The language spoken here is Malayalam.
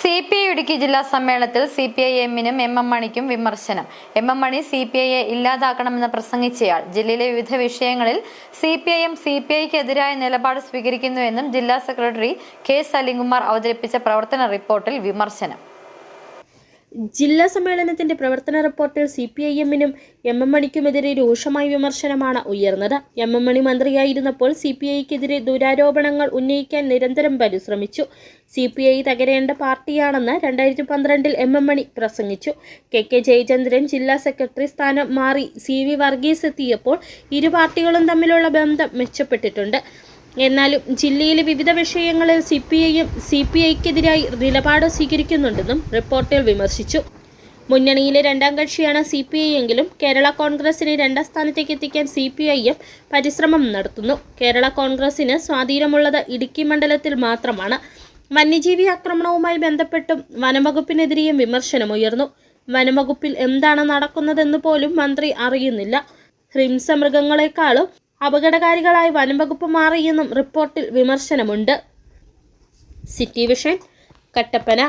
സി പി ഐ ഇടുക്കി ജില്ലാ സമ്മേളനത്തിൽ സി പി ഐ എമ്മിനും എം എം മണിക്കും വിമർശനം. M M Mani C P ഐയെ ഇല്ലാതാക്കണമെന്ന് പ്രസംഗിച്ചയാൾ. ജില്ലയിലെ വിവിധ വിഷയങ്ങളിൽ C P I M C P ഐക്ക് എതിരായ നിലപാട് സ്വീകരിക്കുന്നുവെന്നും ജില്ലാ സെക്രട്ടറി കെ സലിംകുമാർ അവതരിപ്പിച്ച പ്രവർത്തന റിപ്പോർട്ടിൽ വിമർശനം. ജില്ലാ സമ്മേളനത്തിന്റെ പ്രവർത്തന റിപ്പോർട്ടിൽ സി പി ഐ എമ്മിനും എം എം മണിക്കുമെതിരെ രൂക്ഷമായ വിമർശനമാണ് ഉയർന്നത്. എം എം മണി മന്ത്രിയായിരുന്നപ്പോൾ സി പി ഐക്കെതിരെ ദുരാരോപണങ്ങൾ ഉന്നയിക്കാൻ നിരന്തരം പരിശ്രമിച്ചു. സി പി ഐ തകരേണ്ട പാർട്ടിയാണെന്ന് രണ്ടായിരത്തി പന്ത്രണ്ടിൽ എം എം മണി പ്രസംഗിച്ചു. കെ കെ ജയചന്ദ്രൻ ജില്ലാ സെക്രട്ടറി സ്ഥാനം മാറി സി വി വർഗീസ് എത്തിയപ്പോൾ ഇരു പാർട്ടികളും തമ്മിലുള്ള ബന്ധം മെച്ചപ്പെട്ടിട്ടുണ്ട്. എന്നാലും ജില്ലയിലെ വിവിധ വിഷയങ്ങളിൽ സി പി ഐയും സി പി ഐക്കെതിരായി നിലപാട് സ്വീകരിക്കുന്നുണ്ടെന്നും റിപ്പോർട്ടിൽ വിമർശിച്ചു. മുന്നണിയിലെ രണ്ടാം കക്ഷിയാണ് സി പി ഐ എങ്കിലും കേരള കോൺഗ്രസിനെ രണ്ടാം സ്ഥാനത്തേക്ക് എത്തിക്കാൻ സി പി ഐ എം പരിശ്രമം നടത്തുന്നു. കേരള കോൺഗ്രസിന് സ്വാധീനമുള്ളത് ഇടുക്കി മണ്ഡലത്തിൽ മാത്രമാണ്. വന്യജീവി ആക്രമണവുമായി ബന്ധപ്പെട്ടും വനംവകുപ്പിനെതിരെയും വിമർശനമുയർന്നു. വനംവകുപ്പിൽ എന്താണ് നടക്കുന്നതെന്ന് പോലും മന്ത്രി അറിയുന്നില്ല. ഹിംസമൃഗങ്ങളെക്കാളും അപകടകാരികളായി വനംവകുപ്പ് മാറിയെന്നും റിപ്പോർട്ടിൽ വിമർശനമുണ്ട്. City vision Kattappana